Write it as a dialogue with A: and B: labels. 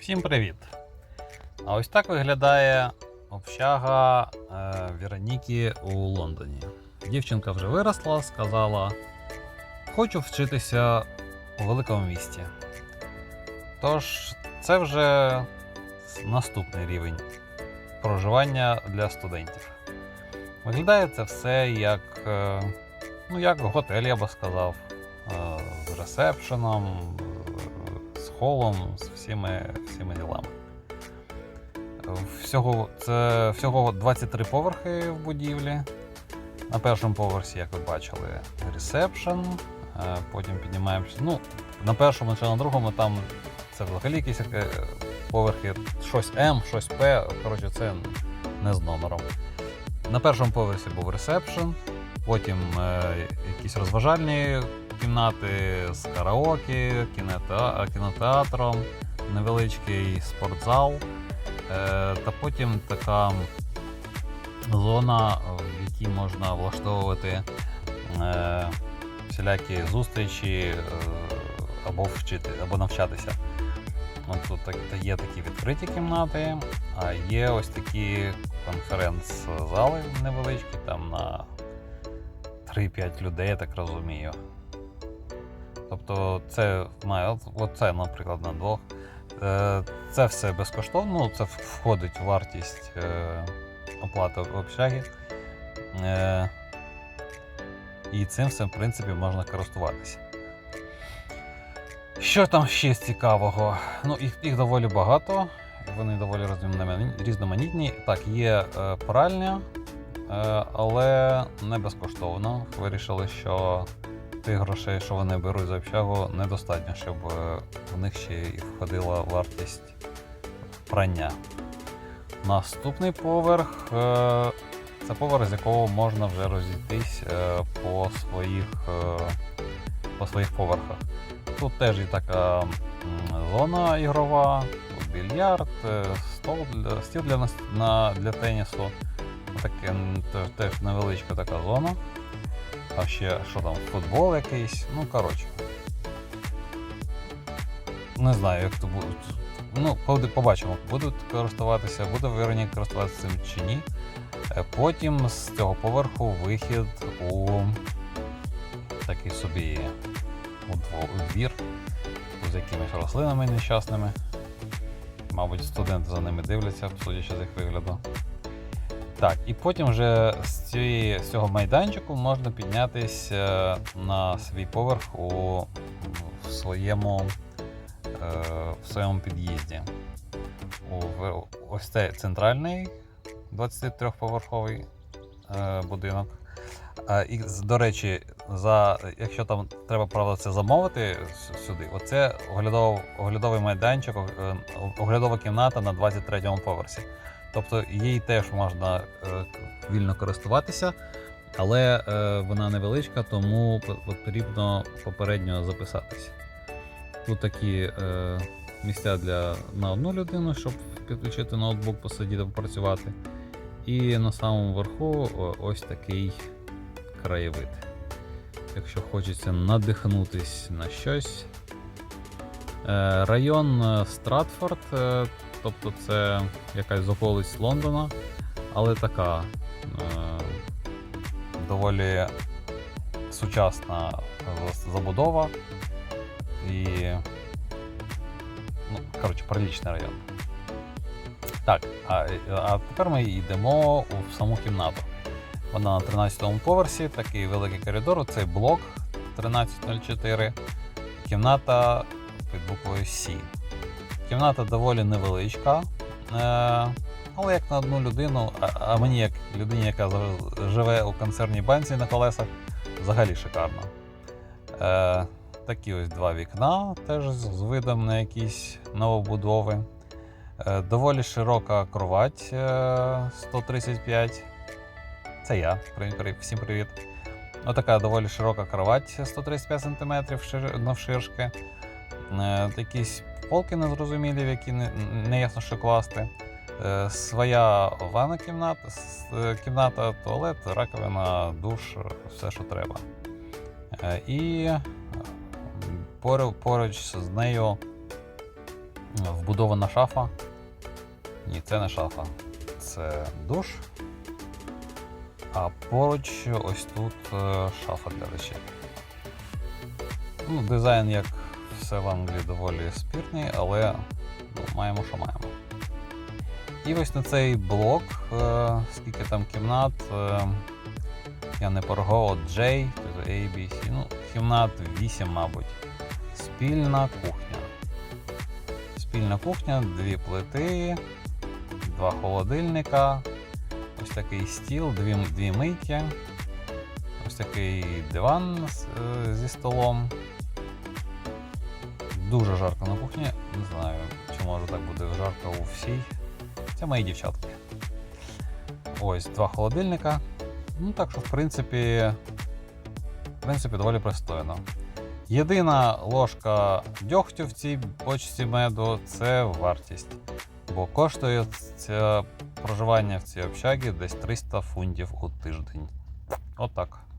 A: Всім привіт! А ось так виглядає общага е, Вероніки у Лондоні. Дівчинка вже виросла, сказала: Хочу вчитися у великому місті. Тож, це вже наступний рівень проживання для студентів. Виглядає це все як, е, ну, як готель, я би сказав, е, з ресепшеном, холом, з всіми, всіми ділами. Всього, це всього 23 поверхи в будівлі. На першому поверсі, як ви бачили, ресепшн. Е, Потім піднімаємося. Ну, на першому чи на другому там це взагалі якісь е, поверхи, щось М, щось П. Коротше, це не з номером. На першому поверсі був ресепшн, потім е, якісь розважальні кімнати з караоке, кінотеатром, невеличкий спортзал. Е, та потім така зона, в якій можна влаштовувати е, всілякі зустрічі е, або вчити, або навчатися. От тут є такі відкриті кімнати, а є ось такі конференц-зали невеличкі, там на 3-5 людей, я так розумію. Тобто це має, оце, наприклад, на двох. Е, Це все безкоштовно, ну, це входить в вартість е, оплати общаги. Е, І цим всім, в принципі, можна користуватися. Що там ще цікавого? Ну, їх, їх доволі багато, вони доволі різноманітні-. Так, є пральня, але не безкоштовно. Вирішили, що тих грошей, що вони беруть за общагу, недостатньо, щоб е, в них ще і входила вартість прання. Наступний поверх е, це поверх, з якого можна вже розійтись е, по своїх, по своїх поверхах. Тут теж є така зона ігрова, більярд, стол стіл для, для тенісу. Таке, теж невеличка така зона. А ще що там, футбол якийсь. Ну, коротше. Не знаю, як то буде. Ну, побачимо, будуть користуватися, буде Вероніка користуватися цим чи ні. Е, Потім з цього поверху вихід у такий собі у у двір з якимись рослинами нещасними. Мабуть, студенти за ними дивляться, судячи з їх вигляду. Так, і потім вже з, цієї, з цього майданчику можна піднятися на свій поверх у в своєму, е, в своєму під'їзді. Ось це центральний 23-поверховий е, будинок. І, до речі, за, якщо там треба правда це замовити сюди, оце оглядов, оглядовий майданчик, е, оглядова кімната на 23-му поверсі. Тобто їй теж можна е, вільно користуватися, але е, вона невеличка, тому потрібно попередньо записатися. Тут такі е, місця для на одну людину, щоб підключити ноутбук, посидіти, попрацювати. І на самому верху ось такий краєвид. Якщо хочеться надихнутись на щось. Район Стратфорд, тобто це якась околиць Лондона, але така е, доволі сучасна забудова і ну, коротше, приличний район. Так, а, а тепер ми йдемо у саму кімнату. Вона на 13-му поверсі, такий великий коридор, цей блок 1304, кімната під буквою С. Кімната доволі невеличка, е, але як на одну людину, а, мені, як людині, яка живе у концерній банці на колесах, взагалі шикарно. Е, такі ось два вікна, теж з видом на якісь новобудови. Е, доволі широка кровать е, 135. Це я. Всім привіт. Отака доволі широка кровать 135 см шир... навширшки. Е, якісь полки незрозумілі, в які не, ясно, що класти. Е, своя ванна кімната, е, кімната, туалет, раковина, душ, все, що треба. Е, і поруч, з нею Вбудована шафа. Ні, це не шафа. Це душ. А поруч ось тут шафа для речей. Ну, дизайн, як все в Англії, доволі спірний, але ну, маємо, що маємо. І ось на цей блок, е, скільки там кімнат, е, я не порахував, J, тобто A, B, C, ну, кімнат 8, мабуть. Спільна кухня. Спільна кухня, дві плити, два холодильника, ось такий стіл, дві, дві мийки, ось такий диван е, зі столом. Дуже жарко на кухні. Не знаю, чи може так буде жарко у всій. Це мої дівчатки. Ось два холодильника. Ну так що, в принципі, в принципі, доволі пристойно. Єдина ложка дьогтю в цій бочці меду це вартість. Бо коштує це проживання в цій общагі десь 300 фунтів у тиждень. Отак.